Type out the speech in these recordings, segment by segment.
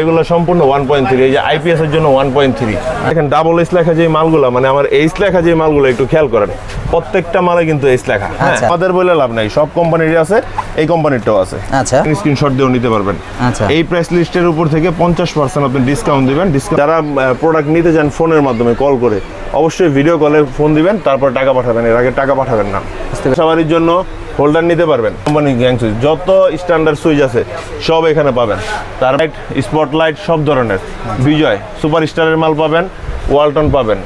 এগুলো সম্পূর্ণ one point three এই যে আইপিএস এর জন্য ওয়ান পয়েন্ট থ্রি দেখেন ডাবল এইচ লেখা যে মালগুলো মানে আমার এইচ লেখা যে মালগুলো একটু খেয়াল করেন প্রত্যেকটা মালে কিন্তু এইচ লেখা। হ্যাঁ আচ্ছা। আমাদের বলে লাভ নাই সব কোম্পানিরই আছে এই কোম্পানিরটাও আছে। আচ্ছা। স্ক্রিনশট দিয়েও নিতে পারবেন। আচ্ছা। এই প্রাইস লিস্টের উপর থেকে পঞ্চাশ পার্সেন্ট আপনি ডিসকাউন্ট দিবেন। যারা প্রোডাক্ট নিতে চান ফোনের মাধ্যমে কল করে অবশ্যই ভিডিও কলে ফোন দিবেন তারপর টাকা পাঠাবেন এর আগে টাকা পাঠাবেন না। সবারই জন্য হোল্ডার নিতে পারবেন। কোম্পানি গ্যাং সুইচ যত স্ট্যান্ডার্ড সুইচ আছে সব এখানে পাবেন। তার লাইট স্পটলাইট সব ধরনের। বিজয় সুপার স্টারের মাল পাবেন ওয়ালটন পাবেন.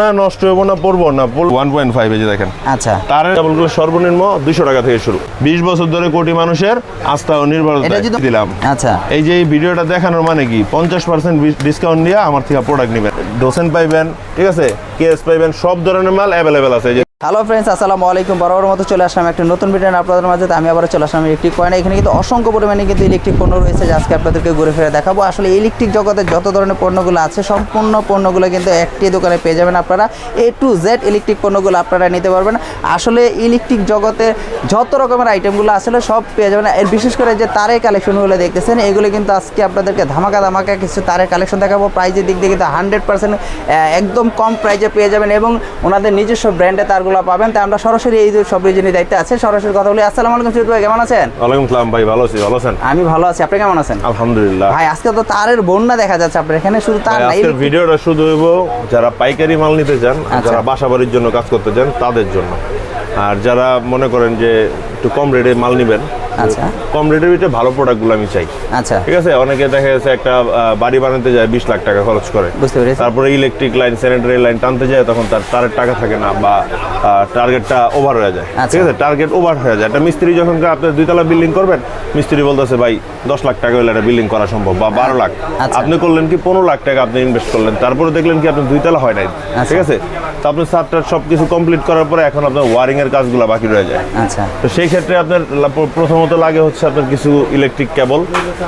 না নষ্ট হব না পড়ব না। ওয়ান পয়েন্ট ফাইভ এই দেখেন। আচ্ছা। তার কেবলগুলো সর্বনিম্ন দুশো টাকা থেকে শুরু। বিশ বছর ধরে কোটি মানুষের আস্থা ও নির্ভরতা দিলাম। আচ্ছা। এই যে ভিডিওটা দেখানোর মানে কি? পঞ্চাশ পার্সেন্ট ডিসকাউন্ট দিয়ে আমার থেকে প্রোডাক্ট নেবেন। ডোসেন পাইবেন ঠিক আছে? কেস পাইবেন সব ধরনের মাল অ্যাভেলেবেল আছে। হ্যালো ফ্রেন্ডস আসসালামু আলাইকুম। বরাবর মতো চলে আসলাম একটা নতুন ভিডিও আপনাদের মাঝে। আমি আবার চলে আসলাম ইলেকট্রিক পয়েন্ট এখানে কিন্তু অসংখ্য পরিমাণে কিন্তু ইলেকট্রিক পণ্য রয়েছে আজকে আপনাদেরকে ঘুরে ফিরে দেখাবো। আসলে ইলেকট্রিক জগতে যত ধরনের পণ্যগুলো আছে, সম্পূর্ণ পণ্যগুলো কিন্তু একটি দোকানে পেয়ে যাবেন আপনারা। এ টু জেড ইলেকট্রিক পণ্যগুলো আপনারা নিতে পারবেন। আসলে ইলেকট্রিক জগতে যত রকমের আইটেমগুলো আসলে সব পেয়ে যাবেন। এর বিশেষ করে যে তারের কালেকশনগুলো দেখতেছেন, এগুলো কিন্তু আজকে আপনাদেরকে ধামাকা ধামাকা কিছু তারের কালেকশন দেখাবো। প্রাইজের দিক দিয়ে কিন্তু হান্ড্রেড পার্সেন্ট একদম কম প্রাইজে পেয়ে যাবেন এবং ওনাদের নিজস্ব ব্র্যান্ডে তারগুলো পাবেন তাই আমরা সরাসরি এই সব রিজনের দায়িত্বে আছে। সরাসরি কথা বলি আসসালামু আলাইকুম সুজিত ভাই কেমন আছেন? ওয়ালাইকুম সালাম ভাই ভালো আছি ভালো আছেন? আমি ভালো আছি আপনি কেমন আছেন? আলহামদুলিল্লাহ। ভাই আজকে তো তারের বন্যা দেখা যাচ্ছে আপনার এখানে শুধু তার নাই আজকের ভিডিওটা শুধু হইব যারা পাইকারি মাল নিতে চান আচ্ছা। যারা বাসাবাড়ির জন্য কাজ করতে চান তাদের জন্য। আর যারা মনে করেন যে একটু কম রেটে মাল নিবেন আচ্ছা। কম রেটের ভিতরে ভালো প্রোডাক্টগুলো আমি চাই। আচ্ছা। ঠিক আছে? অনেকে দেখা যাচ্ছে একটা বাড়ি বানাতে যায় বিশ লাখ টাকা খরচ করে। বুঝতে পেরেছি। তারপরে ইলেকট্রিক লাইন স্যানিটারি লাইন টানতে যায় তখন তার তারের টাকা থাকে না বা টার্গেটটা ওভার হয়ে যায়। আচ্ছা। ঠিক আছে? টার্গেট ওভার হয়ে যায়। একটা মিস্ত্রি যখন আপনি দুইতলা বিল্ডিং করবেন মিস্ত্রি বলতেছে ভাই দশ লাখ টাকা হলে একটা বিল্ডিং করা সম্ভব বা বারো লাখ। আচ্ছা। আপনি করলেন কি পনেরো লাখ টাকা আপনি ইনভেস্ট করলেন। তারপরে দেখলেন কি আপনি দুইতলা হয় নাই। আচ্ছা। ঠিক আছে? তো আপনি সাতটার সব কিছু কমপ্লিট করার পরে এখন আপনার ওয়ারিং এর কাজগুলো বাকি রয়ে যায়। আচ্ছা। তো সেই ক্ষেত্রে আপনার লা- প্র- প্রথমত লাগে হচ্ছে আপনার কিছু ইলেকট্রিক কেবল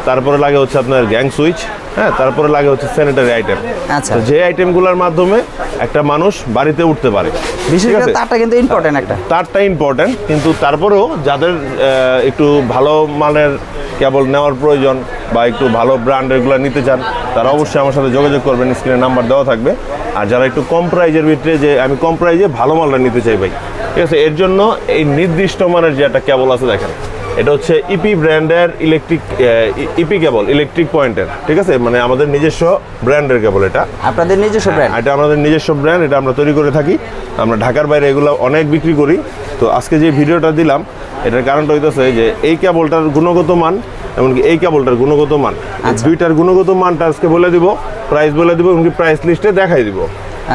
তারপরে লাগে হচ্ছে আপনার গ্যাং সুইচ হ্যাঁ তারপরে লাগে হচ্ছে স্যানিটারি আইটেম আচ্ছা। যে আইটেমগুলোর মাধ্যমে একটা মানুষ বাড়িতে উঠতে পারে বিশেষ করে তারটা কিন্তু ইম্পর্টেন্ট একটা। তারটা ইম্পর্টেন্ট কিন্তু তারপরেও যাদের একটু ভালো মানের কেবল নেওয়ার প্রয়োজন বা একটু ভালো ব্র্যান্ড এগুলো নিতে চান তারা অবশ্যই আমার সাথে যোগাযোগ করবেন স্ক্রিনে নাম্বার দেওয়া থাকবে। আর যারা একটু কম প্রাইজের ভিতরে যে আমি কম প্রাইজে ভালো মালটা নিতে চাই ভাই ঠিক আছে? এর জন্য এই নির্দিষ্ট মানের যে একটা কেবল আছে দেখেন এটা হচ্ছে ইপি ব্র্যান্ডের ইলেকট্রিক ইপি কেবল ইলেকট্রিক পয়েন্টের ঠিক আছে? মানে আমাদের নিজস্ব ব্র্যান্ডের কেবল এটা। আপনাদের নিজস্ব ব্র্যান্ড এটা আমাদের নিজস্ব ব্র্যান্ড এটা আমরা তৈরি করে থাকি। আমরা ঢাকার বাইরে এগুলো অনেক বিক্রি করি। তো আজকে যে ভিডিওটা দিলাম এটার কারণটা হইতেছে যে এই কেবলটার গুণগত মান এমনকি এই কেবলটার গুণগত মান আচ্ছা। দুইটার গুণগত মানটা আজকে বলে দিব প্রাইস বলে দিব এমনকি প্রাইস লিস্টে দেখাই দিব।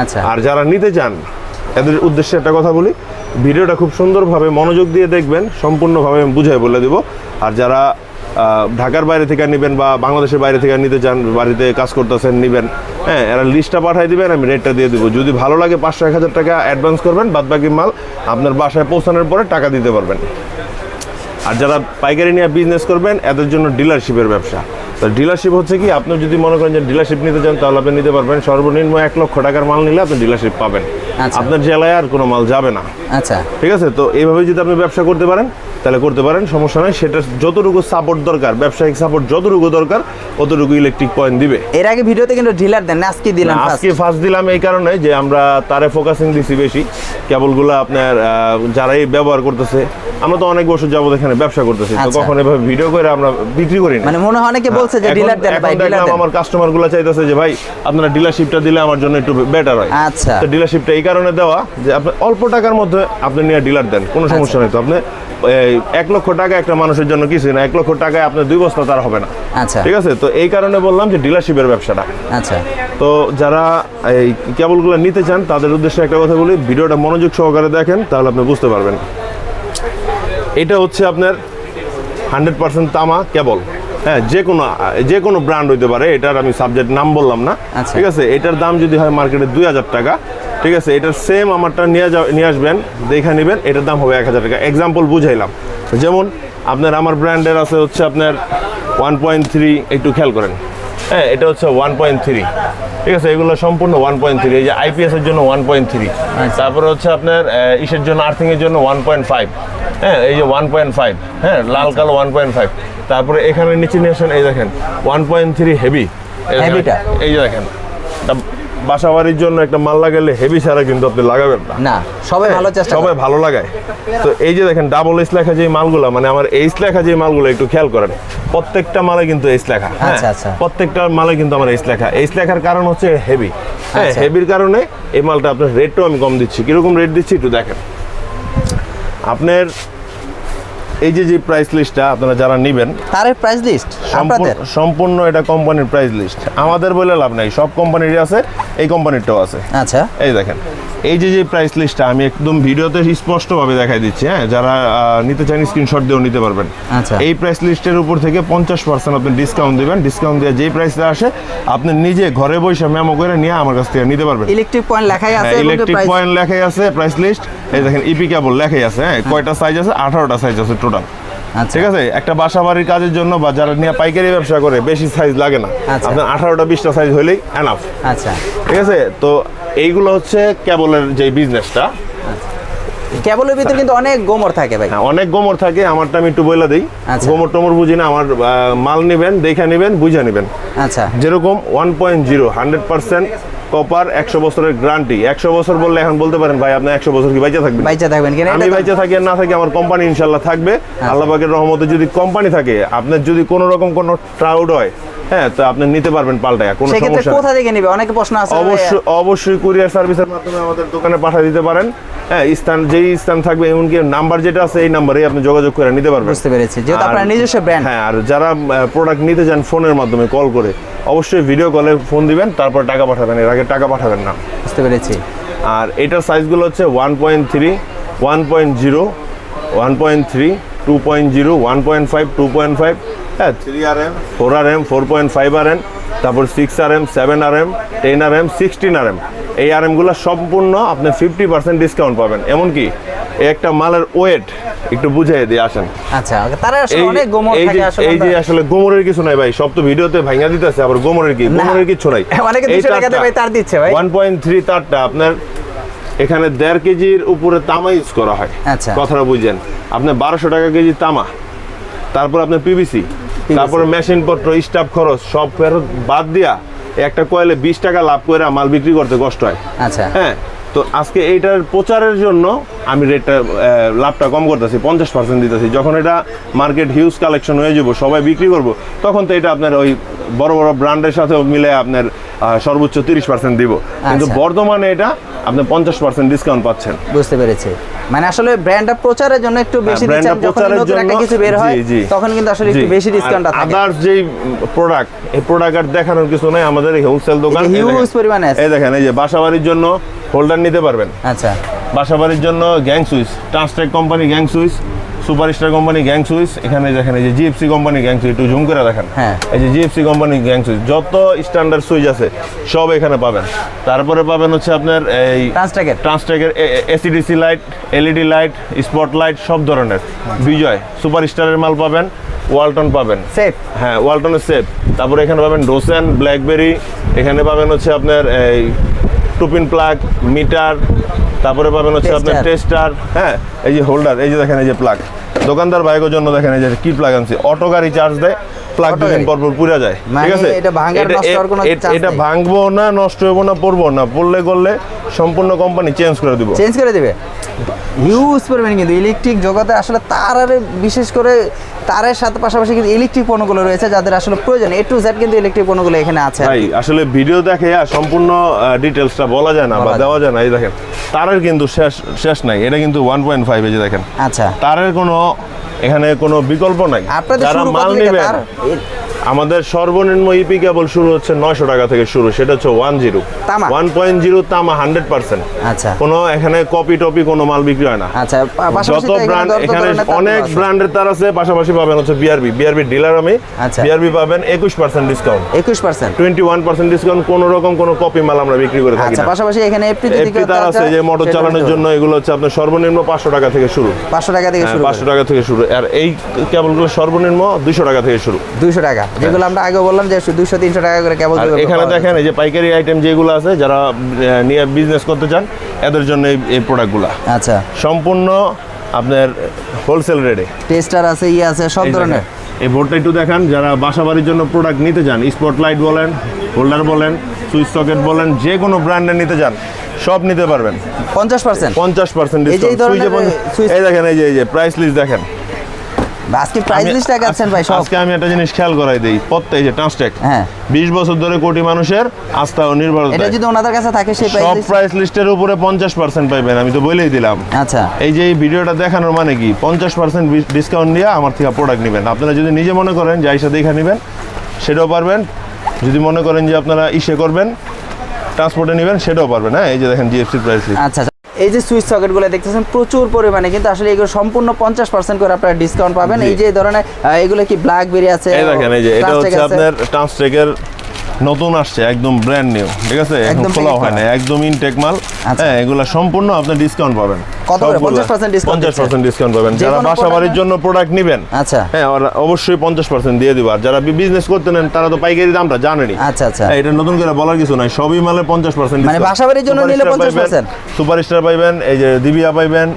আচ্ছা। আর যারা নিতে চান এদের উদ্দেশ্যে একটা কথা বলি। ভিডিওটা খুব সুন্দরভাবে মনোযোগ দিয়ে দেখবেন, সম্পূর্ণভাবে আমি বুঝাই বলে দেবো। আর যারা ঢাকার বাইরে থেকে নেবেন বা বাংলাদেশের বাইরে থেকে নিতে চান, বাড়িতে কাজ করতেছেন, নেবেন হ্যাঁ এরা লিস্টটা পাঠিয়ে দেবেন, আমি রেটটা দিয়ে দেবো। যদি ভালো লাগে পাঁচশো এক হাজার টাকা অ্যাডভান্স করবেন, বাদবাকি মাল আপনার বাসায় পৌঁছানোর পরে টাকা দিতে পারবেন। আর যারা পাইকারি নিয়ে বিজনেস করবেন এদের জন্য ডিলারশিপের ব্যবসা। তো ডিলারশিপ হচ্ছে কি আপনি যদি মনে করেন যে ডিলারশিপ নিতে চান তাহলে আপনি নিতে পারবেন। সর্বনিম্ন এক লক্ষ টাকার মাল নিলে আপনি ডিলারশিপ পাবেন। আচ্ছা। আপনার জেলায় আর কোনো মাল যাবে না। আচ্ছা। ঠিক আছে? তো এইভাবে যদি আপনি ব্যবসা করতে পারেন তাহলে করতে পারেন সমস্যা নেই। সেটা যতটুকু সাপোর্ট দরকার ব্যবসায়িক সাপোর্ট যতটুকু দরকার অতটুকু ইলেকট্রিক পয়েন্ট দিবে। এর আগে ভিডিওতে কিন্তু ডিলার দেন আজকে দিলাম আজকে ফার্স্ট দিলাম এই কারণে যে আমরা তারে ফোকাসিং দিছি বেশি। কেবলগুলো আপনার যারাই ব্যবহার করতেছে আমরা তো অনেক বছর যাবত এখানে ব্যবসা করতেছি তো আচ্ছা। কখন এভাবে ভিডিও করে আমরা বিক্রি করি না। মানে মনে হয় অনেকে বলছে যে ডিলার দেন ভাই ডিলার দেন। আমার কাস্টমারগুলো চাইতেছে যে ভাই আপনারা ডিলারশিপটা দিলে আমার জন্য একটু বেটার হয়। আচ্ছা। তো ডিলারশিপটা এই কারণে দেওয়া যে আপনি অল্প টাকার মধ্যে আপনি নিয়ে ডিলার দেন কোনো আচ্ছা। সমস্যা নেই। তো আপনি এক লক্ষ টাকা একটা মানুষের জন্য কিছুই না এক লক্ষ টাকায় আপনার দুই বস্তা তার হবে না। আচ্ছা। ঠিক আছে? তো এই কারণে বললাম যে ডিলারশিপের ব্যবসাটা। আচ্ছা। তো যারা এই কেবলগুলো নিতে চান তাদের উদ্দেশ্যে একটা কথা বলি ভিডিওটা মনোযোগ সহকারে দেখেন তাহলে আপনি বুঝতে পারবেন। এটা হচ্ছে আপনার হান্ড্রেড পার্সেন্ট তামা কেবল। হ্যাঁ যে কোনো যে কোনো ব্র্যান্ড হইতে পারে এটার আমি সাবজেক্ট নাম বললাম না। আচ্ছা। ঠিক আছে? এটার দাম যদি হয় মার্কেটে দুই হাজার টাকা ঠিক আছে এটার সেম আমারটা নিয়ে যা নিয়ে আসবেন দেখে নেবেন এটার দাম হবে এক হাজার টাকা। এক্সাম্পল বুঝাইলাম। যেমন আপনার আমার ব্র্যান্ডের আছে হচ্ছে আপনার ওয়ান পয়েন্ট থ্রি একটু খেয়াল করেন। হ্যাঁ এটা হচ্ছে ওয়ান পয়েন্ট থ্রি ঠিক আছে এগুলো সম্পূর্ণ ওয়ান পয়েন্ট থ্রি এই যে আইপিএস এর জন্য ওয়ান পয়েন্ট থ্রি তারপরে হচ্ছে আপনার ইসের জন্য আর্থিংয়ের জন্য ওয়ান পয়েন্ট ফাইভ হ্যাঁ এই যে ওয়ান পয়েন্ট ফাইভ হ্যাঁ লাল কালো ওয়ান পয়েন্ট ফাইভ তারপরে এখানে নিচে নিয়ে আসেন এই দেখেন ওয়ান পয়েন্ট থ্রি হেভি? এই যে দেখেন এটা বাসা বাড়ির জন্য একটা মাল লাগালে হেভি ছাড়া কিন্তু আপনি লাগাবেন না। না সবাই ভালো চেষ্টা সবাই ভালো লাগায়। তো এই যে দেখেন ডাবল এইস লেখা যে মালগুলো মানে আমার এইস লেখা যে মালগুলো একটু খেয়াল করেন প্রত্যেকটা মালে কিন্তু এইস লেখা হ্যাঁ? আচ্ছা, আচ্ছা। প্রত্যেকটা মালে কিন্তু আমার এইস লেখা। এইস লেখার কারণ হচ্ছে হেভি হ্যাঁ আচ্ছা। হেভির কারণে এই মালটা আপনার রেটটাও আমি কম দিচ্ছি। কীরকম রেট দিচ্ছি একটু দেখেন। আপনার এই যে যে প্রাইস লিস্টটা আপনারা যারা নেবেন তার প্রাইস লিস্ট আপনাদের? সম্পূর্ণ- এটা কোম্পানির প্রাইস লিস্ট আমাদের বলে লাভ নাই সব কোম্পানিরই আছে এই কোম্পানিরটাও আছে। আচ্ছা। এই দেখেন এই যে যে প্রাইস লিস্টটা আমি একদম ভিডিওতে স্পষ্টভাবে দেখাই দিচ্ছি হ্যাঁ যারা নিতে চান স্ক্রিনশট দিয়েও নিতে পারবেন। আচ্ছা। এই প্রাইস লিস্টের উপর থেকে পঞ্চাশ পার্সেন্ট আপনি ডিসকাউন্ট দিবেন ডিসকাউন্ট দিয়ে যেই প্রাইসটা আসে আপনি নিজে ঘরে বসে মেমো করে নিয়ে আমার কাছ থেকে নিতে পারবেন। ইলেকট্রিক পয়েন্ট লেখাই আছে ইলেকট্রিক পয়েন্ট লেখাই আছে প্রাইস লিস্ট এই দেখেন ইপি কেবল লেখাই আছে হ্যাঁ কয়টা সাইজ আছে? আঠারোটা সাইজ আছে টোটাল আচ্ছা। ঠিক আছে? একটা বাসা বাড়ির কাজের জন্য বা যারা নিয়ে পাইকারি ব্যবসা করে বেশি সাইজ লাগে না। আচ্ছা। আপনার আঠারোটা বিশটা সাইজ হলেই এনাফ আচ্ছা। ঠিক আছে? তো এইগুলো হচ্ছে কেবলের যে বিজনেসটা কেবলের ভিতরে কিন্তু অনেক গোমর থাকে ভাই। হ্যাঁ অনেক গোমর থাকে। আমারটা আমি একটু বইলা দিই। আচ্ছা। গোমর টোমর বুঝি না আমার মাল নেবেন দেখে নেবেন বুঝে নেবেন। আচ্ছা। যেরকম one point zero hundred percent copper একশো বছরের গ্যারান্টি। একশো বছর বললে এখন বলতে পারেন ভাই আপনার একশো বছর কি বাইচা থাকবেন? বাইচা থাকবেন কিনা? আমি বাইচা থাকি আর না থাকি আমার কোম্পানি ইনশাল্লাহ থাকবে। আচ্ছা। আল্লাহ পাকের রহমতে যদি কোম্পানি থাকে আপনার যদি কোনো রকম কোনো ট্রাউড হয় হ্যাঁ তো আপনি নিতে পারবেন পাল্টায় কোনো সমস্যা কোথা থেকে নিবে? অনেকে প্রশ্ন আছে অবশ্যই অবশ্যই কুরিয়ার সার্ভিসের মাধ্যমে আমাদের দোকানে পাঠিয়ে দিতে পারেন। হ্যাঁ স্থান যেই স্থান থাকবে এমনকি নাম্বার যেটা আছে এই নাম্বারেই আপনি যোগাযোগ করে নিতে পারবেন। বুঝতে পেরেছি যেহেতু আপনার নিজস্ব ব্র্যান্ড হ্যাঁ আর যারা প্রোডাক্ট নিতে চান ফোনের মাধ্যমে কল করে অবশ্যই ভিডিও কলে ফোন দিবেন তারপর টাকা পাঠাবেন এর আগে টাকা পাঠাবেন না। বুঝতে পেরেছি। আর এটার সাইজগুলো হচ্ছে one point three one point zero one point three two point zero one point five two point five হ্যাঁ three R M four R M four point five R M তারপর six R M seven R M ten R M sixteen R M এই R এমগুলো সম্পূর্ণ আপনি fifty percent discount পাবেন। এমনকি এই একটা মালের ওয়েট একটু বুঝাই দিয়ে আসেন। আচ্ছা তারা আসলে এই অনেক গোমর এই থাকে যে আসলে এই যে আসলে গোমরের কিছু নাই ভাই সব তো ভিডিওতে ভাঙা দিতেছে আবার গোমরের কি? গোমরের কিছু নাই। অনেকে 200 টাকাতে ভাই তার দিচ্ছে ভাই। ওয়ান পয়েন্ট থ্রি তারটা আপনার এখানে দেড় কেজির উপরে তামা ইউজ করা হয়। আচ্ছা। কথাটা বুঝেন আপনি বারোশো টাকা কেজি তামা তারপর আপনার পিবিসি তারপরে মেশিন পত্র স্টাফ খরচ সব ফেরত বাদ দিয়া একটা কয়েলে বিশ টাকা লাভ করে মাল বিক্রি করতে কষ্ট হয়। আচ্ছা। হ্যাঁ তো আজকে এইটার প্রচারের জন্য আমি রেটটা লাভটা কম করতেছি পঞ্চাশ পার্সেন্ট দিতেছি। যখন এটা মার্কেট হিউজ কালেকশন হয়ে যাব সবাই বিক্রি করব তখন তো এটা আপনার ওই বড় বড় ব্র্যান্ডের সাথে মিলে আপনার সর্বোচ্চ তিরিশ পার্সেন্ট দিব। কিন্তু আচ্ছা। বর্তমানে এটা আপনি পঞ্চাশ পার্সেন্ট ডিসকাউন্ট পাচ্ছেন। বুঝতে পেরেছি। মানে আসলে ব্র্যান্ডটা প্রচারের জন্য একটু বেশি ব্র্যান্ডটা দিচ্ছেন যখন প্রচারের নতুন একটা জন্য কিছু বের হয়। তখন কিন্তু আসলে একটু বেশি ডিসকাউন্টটা থাকে। আদার্স যেই প্রোডাক্ট এই প্রোডাক্ট আর দেখানোর কিছু নাই আমাদের হোলসেল দোকান এই পরিমাণে আছে। এই দেখেন এই যে বাসা বাড়ির জন্য হোল্ডার নিতে পারবেন। আচ্ছা। বাসাবাড়ির জন্য gang switch Transtec company gang switch Super Star company gang switch এখানে দেখেন এই যে জিএফসি কোম্পানি গ্যাং সুইচ একটু জুম করে দেখেন। হ্যাঁ। এই যে জিএফসি কোম্পানি গ্যাং সুইচ যত স্ট্যান্ডার্ড সুইচ আছে সব এখানে পাবেন। তারপরে পাবেন হচ্ছে আপনার এই ট্রান্সট্যাকের ট্রান্সটেকের AC DC light LED light spot light সব ধরনের। বিজয় সুপার স্টারের মাল পাবেন ওয়ালটন পাবেন। সেফ হ্যাঁ ওয়ালটনের সেফ তারপরে এখানে পাবেন ডোসেন ব্ল্যাকবেরি এখানে পাবেন হচ্ছে আপনার এই টুপিন প্লাগ মিটার তারপরে পাবেন হচ্ছে আপনার টেস্টার হ্যাঁ এই যে হোল্ডার এই যে দেখেন এই যে প্লাগ দোকানদার বাইকের জন্য দেখেন এই যে কি প্লাগ আনছি অটো গাড়ি চার্জ দেয় প্লাগ দুদিন পর পর পুড়ে যায়। মানে ঠিক আছে? এটা এ- ভাঙবো না নষ্ট না পড়ব না পড়লে করলে সম্পূর্ণ কোম্পানি চেঞ্জ করে দিব। চেঞ্জ করে দেবে? পরিমাণ কিন্তু ইলেকট্রিক জগতে আসলে তার আর বিশেষ করে তারের সাথে পাশাপাশি কিন্তু ইলেকট্রিক পণ্যগুলো রয়েছে যাদের আসলে প্রয়োজন। এ টু জেড কিন্তু ইলেকট্রিক পণ্যগুলো এখানে আছে ভাই আসলে ভিডিও দেখে আর সম্পূর্ণ ডিটেলসটা বলা যায় না বা দেওয়া যায় না। এই দেখেন তারের কিন্তু শেষ শেষ নাই। এটা কিন্তু ওয়ান পয়েন্ট ফাইভ এই যে দেখেন। আচ্ছা। তারের কোনো এখানে কোনো বিকল্প নাই। আপনাদের যারা মাল নেবে নেবেন আমাদের সর্বনিম্ন ইপি কেবল শুরু হচ্ছে নয়শো টাকা থেকে শুরু সেটা হচ্ছে one zero? One point zero তামা হান্ড্রেড পার্সেন্ট আচ্ছা। কোনো এখানে কপি টপি কোনো মাল বিক্রি হয় না। আচ্ছা যত ব্র্যান্ড এখানে অনেক ব্র্যান্ডের তার আছে পাশাপাশি পাবেন হচ্ছে বিআরবি বিআরবি ডিলার আমি। আচ্ছা। বিআরবি পাবেন একুশ পার্সেন্ট ডিসকাউন্ট একুশ percent twenty one percent discount কোনো রকম কোনো কপি মাল আমরা বিক্রি করে থাকি আচ্ছা পাশাপাশি এখানে এফটি তার আছে যে মোটর চালানোর জন্য এগুলো হচ্ছে আপনার সর্বনিম্ন পাঁচশো টাকা থেকে শুরু। পাঁচশো টাকা থেকে শুরু পাঁচশো টাকা থেকে শুরু। আর এই কেবলগুলো সর্বনিম্ন দুইশো টাকা থেকে শুরু। দুইশো টাকা। যেগুলো আমরা আগে বললাম যে দুইশো তিনশো টাকা করে কেবল এখানে দেখেন এই যে পাইকারি আইটেম যেগুলো আছে যারা নিয়ে বিজনেস করতে চান এদের জন্য এই প্রোডাক্টগুলো আচ্ছা। সম্পূর্ণ আপনার হোলসেল রেটে টেস্টার আছে ইয়ে আছে সব ধরনের। এই বোর্ডটা একটু দেখান যারা বাসা বাড়ির জন্য প্রোডাক্ট নিতে চান স্পটলাইট বলেন হোল্ডার বলেন সুইচ সকেট বলেন যে কোনো ব্র্যান্ডের নিতে চান সব নিতে পারবেন। পঞ্চাশ পার্সেন্ট পঞ্চাশ পার্সেন্ট এই দেখেন এই যে এই যে প্রাইস লিস্ট দেখেন। আজকে প্রাইস লিস্ট দেখাচ্ছেন ভাই সব। আজকে আমি একটা জিনিস খেয়াল করাই দিই প্রত্যেক যে ট্রান্সটেক হ্যাঁ। বিশ বছর ধরে কোটি মানুষের আস্থা ও নির্ভরতা এটা যদি ওনাদের কাছে থাকে সেই প্রাইস সব প্রাইস লিস্টের উপরে পঞ্চাশ পার্সেন্ট পাইবেন আমি তো বলেই দিলাম। আচ্ছা। এই যে এই ভিডিওটা দেখানোর মানে কি? পঞ্চাশ পার্সেন্ট ডিসকাউন্ট দিয়ে আমার থেকে প্রোডাক্ট নেবেন। আপনারা যদি নিজে মনে করেন যে আইসা দেখে নেবেন সেটাও পারবেন। যদি মনে করেন যে আপনারা ইসে করবেন ট্রান্সপোর্টে নেবেন সেটাও পারবেন। হ্যাঁ এই যে দেখেন জিএফসি প্রাইস লিস্ট আচ্ছা আচ্ছা। এই যে সুইচ সকেটগুলো দেখতেছেন প্রচুর পরিমাণে কিন্তু আসলে এগুলো সম্পূর্ণ পঞ্চাশ পার্সেন্ট করে আপনারা ডিসকাউন্ট পাবেন। এই যে ধরনের এগুলো কি ব্ল্যাকবেরি আছে? এই দেখেন এই যে এটা হচ্ছে আছে। আপনার ট্রান্সটেকের নতুন আসছে একদম ব্র্যান্ড নিউ ঠিক আছে? এখন একদম খোলা হয় না একদম ইনটেক মাল। আচ্ছা। হ্যাঁ এগুলো সম্পূর্ণ আপনি ডিসকাউন্ট পাবেন। কত 50% discount পঞ্চাশ পার্সেন্ট ডিসকাউন্ট পাবেন। যারা বাসা বাড়ির জন্য প্রোডাক্ট নেবেন আচ্ছা। হ্যাঁ অবশ্যই পঞ্চাশ পার্সেন্ট দিয়ে দিব। আর যারা বিজনেস করতে নেন তারা তো পাইকারি দামটা জানেনি আচ্ছা আচ্ছা। হ্যাঁ, এটা নতুন করে বলার কিছু নাই। সবই মালে পঞ্চাশ পার্সেন্ট মানে বাসাবাড়ির জন্য নিলে 50% সুপার স্টার পাইবেন এই যে দিবিয়া পাইবেন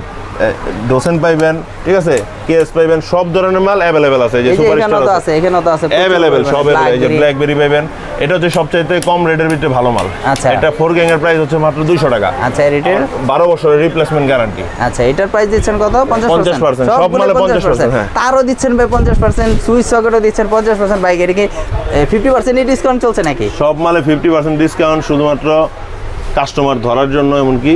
ডোসেন পাইবেন ঠিক আছে? কেএস পাইবেন সব ধরনের মাল অ্যাভেলেবেল আছে যে সুপার স্টার আছে। এখানেও তো আছে অ্যাভেলেবেল সব এই যে ব্ল্যাকবেরি পাইবেন। এটা হচ্ছে সবচাইতে কম রেটের ভিতরে ভালো মাল। আচ্ছা। এটা ফোর গ্যাং এর প্রাইস হচ্ছে মাত্র দুইশো টাকা। আচ্ছা রিটেল বারো বছরের রিপ্লেসমেন্ট গ্যারান্টি আচ্ছা এটার প্রাইস দিচ্ছেন কত? পঞ্চাশ 50% সব মালে 50% হ্যাঁ। তারও দিচ্ছেন ভাই পঞ্চাশ পার্সেন্ট সুইচ সকেটও দিচ্ছেন পঞ্চাশ পার্সেন্ট বাইক এটা কি ফিফটি পার্সেন্ট ডিসকাউন্ট চলছে নাকি? সব মালে ফিফটি পার্সেন্ট ডিসকাউন্ট শুধুমাত্র কাস্টমার ধরার জন্য এমনকি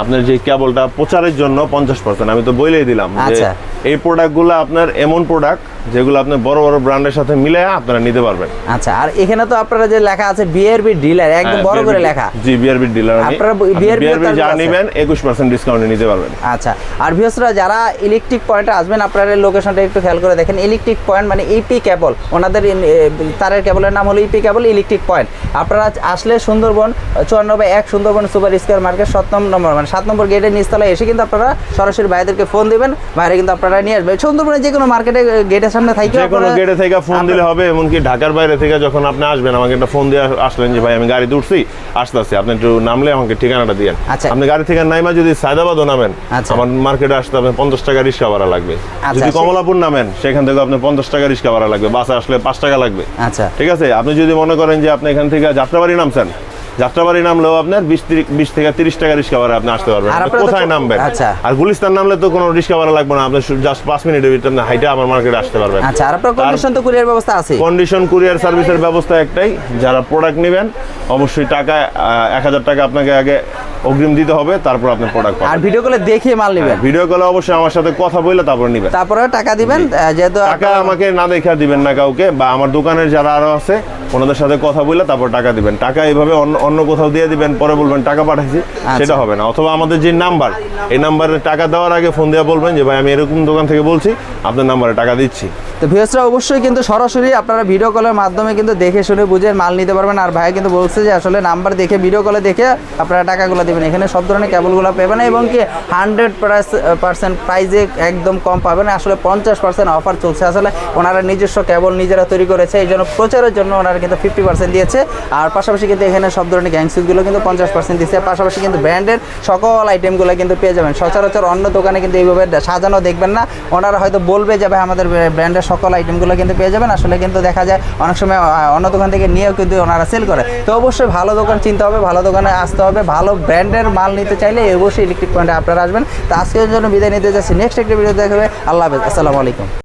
আপনার যে কেবলটা প্রচারের জন্য পঞ্চাশ পার্সেন্ট আমি তো বলেই দিলাম যে আচ্ছা। এই প্রোডাক্টগুলো আপনার এমন প্রোডাক্ট যেগুলো আপনার বড় বড় ব্র্যান্ডের সাথে মিলে আপনারা নিতে পারবেন। আচ্ছা আর এখানে তো আপনারা যে লেখা আছে বিআরবি ডিলার একদম হ্যাঁ, বড় করে লেখা। জি বিআরবি ডিলার আপনারা বিআরবি যা নেবেন একুশ পার্সেন্ট ডিসকাউন্টে নিতে পারবেন। আচ্ছা আর ভিউসরা যারা ইলেকট্রিক পয়েন্টে আসবেন আপনারা লোকেশনটা একটু খেয়াল করে দেখেন। ইলেকট্রিক পয়েন্ট মানে ইপি কেবল ওনাদের তারের কেবলের নাম হলো ইপি কেবল ইলেকট্রিক পয়েন্ট আপনারা আসলে সুন্দরবন চুয়ান্ন বাই এক সুন্দরবন সুপার স্কোয়ার মার্কেট সাত নম্বর মানে সাত নম্বর গেটের নিচতলায় এসে কিন্তু আপনারা সরাসরি ভাইদেরকে ফোন দিবেন বাইরে কিন্তু আপনারা নিয়ে আসবেন। সুন্দরবনে যে কোনো মার্কেটে গেটের সামনে থাকি যে কোনো গেটে থেকে ফোন দিলে হবে এমনকি ঢাকার বাইরে থেকে যখন আপনি আসবেন আমাকে একটা ফোন দিয়ে আসলেন যে ভাই আমি গাড়িতে উঠছি আসতেছি আপনি একটু নামলে আমাকে ঠিকানাটা দিয়েন আচ্ছা। আপনি গাড়ি থেকে নাইমা যদি সায়দাবাদও নামেন আচ্ছা। আমার মার্কেটে আসতে হবে পঞ্চাশ টাকা রিক্সা ভাড়া লাগবে। আচ্ছা, যদি কমলাপুর নামেন সেখান থেকে আপনার পঞ্চাশ টাকা রিক্সা ভাড়া লাগবে বাসে আসলে পাঁচ টাকা লাগবে। আচ্ছা। ঠিক আছে? আপনি যদি মনে করেন যে আপনি এখান থেকে যাত্রাবাড়ি নামছেন যাত্রাবাড়ি নামলেও আপনার বিশ বিশ থেকে তিরিশ টাকা রিক্সা ভাড়া আপনি আসতে পারবেন। কোথায় নামবেন? আচ্ছা। আর গুলিস্তান নামলে তো কোনো রিক্সা ভাড়া লাগবে না আপনি জাস্ট পাঁচ মিনিটের ভিতরে আপনি হাইটে আমার মার্কেটে আসতে পারবেন। আচ্ছা আর আপনার কন্ডিশন তো কুরিয়ার ব্যবস্থা আছে কন্ডিশন কুরিয়ার সার্ভিসের ব্যবস্থা একটাই যারা প্রোডাক্ট নেবেন অবশ্যই টাকা এক হাজার টাকা আপনাকে আগে অগ্রিম দিতে হবে তারপর আপনি প্রোডাক্ট পাবেন। আর ভিডিও কলে দেখে মাল নেবেন। ভিডিও কলে অবশ্যই আমার সাথে কথা বলে তারপর নেবেন। তারপরে টাকা দিবেন যেহেতু টাকা আমাকে না দেখা দিবেন না কাউকে বা আমার দোকানের যারা আরও আছে ওনাদের সাথে কথা বলে তারপর টাকা দিবেন। টাকা এইভাবে অন্য অন্য কোথাও দিয়ে দিবেন পরে বলবেন টাকা পাঠাইছি সেটা হবে না। অথবা আমাদের যে নাম্বার এই নাম্বারে টাকা দেওয়ার আগে ফোন দেওয়া বলবেন যে ভাই আমি এরকম দোকান থেকে বলছি আপনার নাম্বারে টাকা দিচ্ছি। তো ভিউসরা অবশ্যই কিন্তু সরাসরি আপনারা ভিডিও কলের মাধ্যমে কিন্তু দেখে শুনে বুঝে মাল নিতে পারবেন। আর ভাই কিন্তু বলছে যে আসলে নাম্বার দেখে ভিডিও কলে দেখে আপনারা টাকাগুলো দেবেন। এখানে সব ধরনের কেবলগুলো পাবেন এবং কি হান্ড্রেড পার্সেন্ট প্রাইজে একদম কম পাবেন। আসলে পঞ্চাশ পার্সেন্ট অফার চলছে। আসলে ওনারা নিজস্ব কেবল নিজেরা তৈরি করেছে, এই জন্য প্রচারের জন্য ওনারা কিন্তু ফিফটি পার্সেন্ট দিয়েছে। আর পাশাপাশি কিন্তু এখানে সব ধরনের গ্যাংসুইচগুলো কিন্তু পঞ্চাশ পার্সেন্ট দিচ্ছে পাশাপাশি কিন্তু ব্র্যান্ডের সকল আইটেমগুলো কিন্তু পেয়ে যাবেন। সচরাচর অন্য দোকানে কিন্তু এইভাবে সাজানো দেখবেন না। ওনারা হয়তো বলবে যে, ভাই, আমাদের ব্র্যান্ডের সকল আইটেমগুলো কিন্তু পেয়ে যাবেন। আসলে কিন্তু দেখা যায় অনেক সময় অন্য দোকান থেকে নিয়েও কিন্তু ওনারা সেল করে। তো অবশ্যই ভালো দোকান চিনতে হবে, ভালো দোকানে আসতে হবে। ভালো ব্র্যান্ডের মাল নিতে চাইলে অবশ্যই ইলেকট্রিক পয়েন্টে আপনারা আসবেন। তো আজকের জন্য বিদায় নিতে যাচ্ছি। নেক্সট একটি ভিডিও দেখবে আল্লাহ হাফেজ। আসসালামু আলাইকুম।